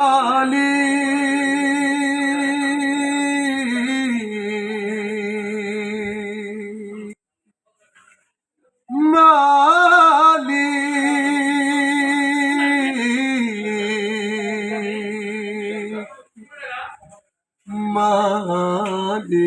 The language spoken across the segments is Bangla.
আলী। মালি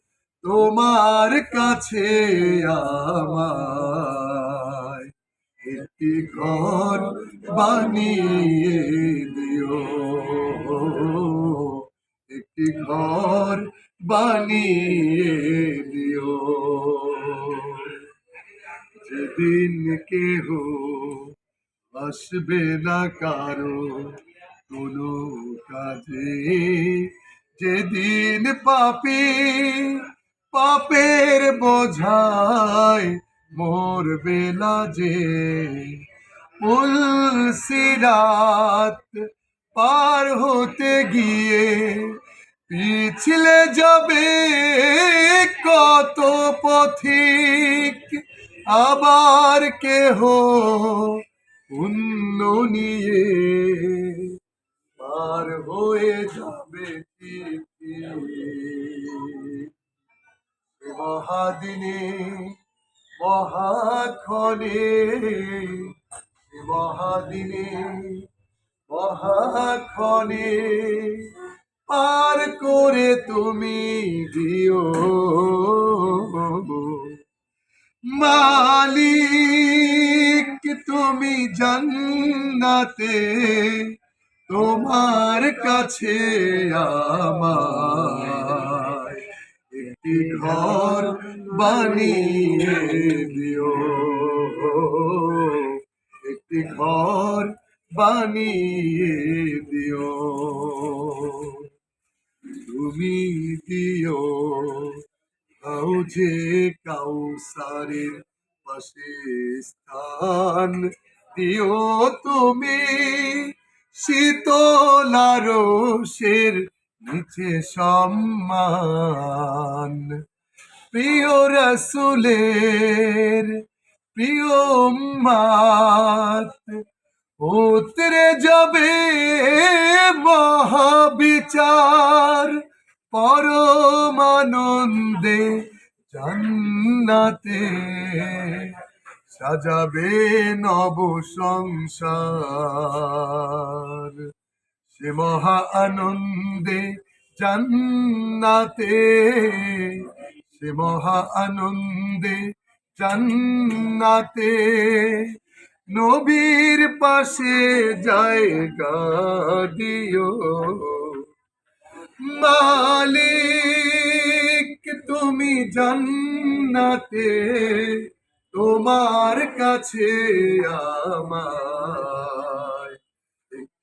তোমার কাছে আমায় একটি ঘর বানিয়ে দিও। একটি ঘর বানিয়ে দিও। যেদিন কেহ আসবে না কারও কোনো কাজে, যেদিন পাপি পাপের বোঝায় মোর বেলা যে সিরাত পার হতে গিয়ে পিছলে যাবে কত পথিক, আবার কেহ পুণ্য নিয়ে পার হয়ে যাবে মহাদিনে মহাক্ষণে মহাদিনে মহাক্ষণে পার করে তুমি দিও। মালিক তুমি জান্নাতে তোমার কাছে আমার। একটি ঘর বানিয়ে দিও। একটি ঘর বানিয়ে দিও। তুমি দিও হাউজে কাউসারের পাশে স্থান। দিও তুমি শীতলারসের নিচে সম্মান। প্রিয় রসুলের প্রিয় মাত উতরে যাবে মহাবিচার পরমানন্দে জান্নাতে সাজাবে নব সংসার। সে মহা আনন্দে জান্নাতে। সে মহা আনন্দে জান্নাতে। নবীর পাশে জায়গা দিও। মালিক, তুমি জান্নাতে, তোমার কাছে একটি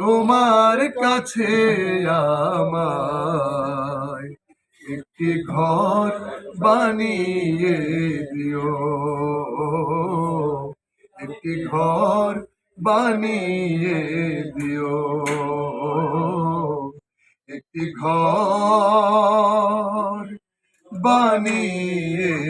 তোমার কাছে আমায় একটি ঘর বানিয়ে দিও। একটি ঘর বানিয়ে দিও। একটি ঘর বানিয়ে